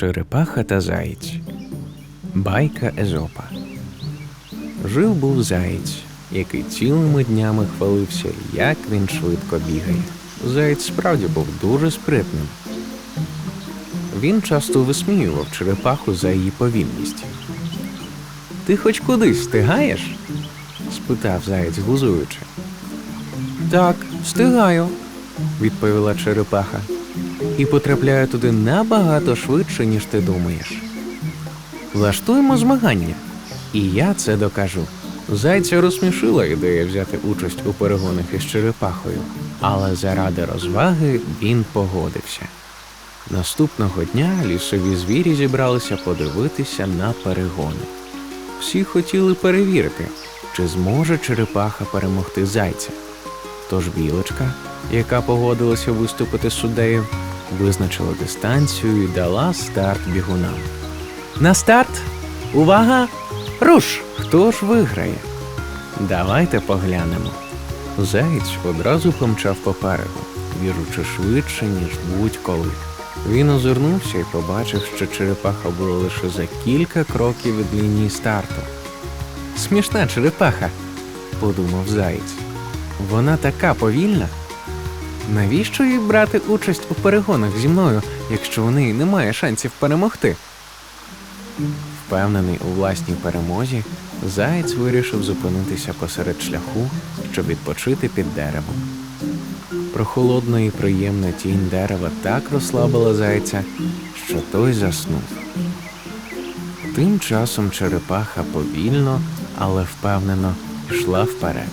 Черепаха та заєць. Байка Езопа. Жив був заєць, який цілими днями хвалився, як він швидко бігає. Заєць справді був дуже спритним. Він часто висміював черепаху за її повільність. Ти хоч кудись встигаєш? спитав заєць, глузуючи. Так, встигаю, відповіла черепаха. І потрапляю туди набагато швидше, ніж ти думаєш. Влаштуємо змагання, і я це докажу. Зайця розсмішила ідея взяти участь у перегонах із черепахою, але заради розваги він погодився. Наступного дня лісові звірі зібралися подивитися на перегони. Всі хотіли перевірити, чи зможе черепаха перемогти зайця. Тож білочка, яка погодилася виступити суддею, визначила дистанцію і дала старт бігунам. На старт! Увага! Руш! Хто ж виграє? Давайте поглянемо. Заєць одразу помчав попереду, віручи швидше, ніж будь-коли. Він озирнувся і побачив, що черепаха була лише за кілька кроків від лінії старту. Смішна черепаха, подумав заєць. Вона така повільна. Навіщо їй брати участь у перегонах зі мною, якщо у неї немає шансів перемогти? Впевнений у власній перемозі, заєць вирішив зупинитися посеред шляху, щоб відпочити під деревом. Прохолодна і приємна тінь дерева так розслабила зайця, що той заснув. Тим часом черепаха повільно, але впевнено йшла вперед.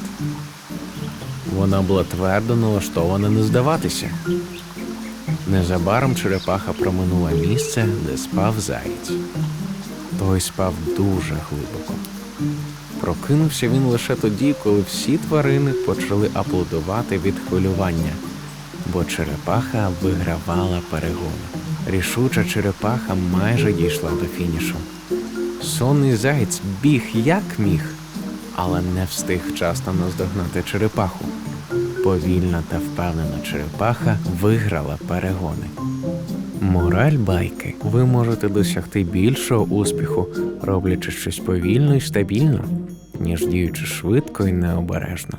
Вона була твердо налаштована не здаватися. Незабаром черепаха проминула місце, де спав заєць. Той спав дуже глибоко. Прокинувся він лише тоді, коли всі тварини почали аплодувати від хвилювання, бо черепаха вигравала перегони. Рішуча черепаха майже дійшла до фінішу. Сонний заєць біг як міг, але не встиг вчасно наздогнати черепаху. Повільна та впевнена черепаха виграла перегони. Мораль байки. Ви можете досягти більшого успіху, роблячи щось повільно і стабільно, ніж діючи швидко і необережно.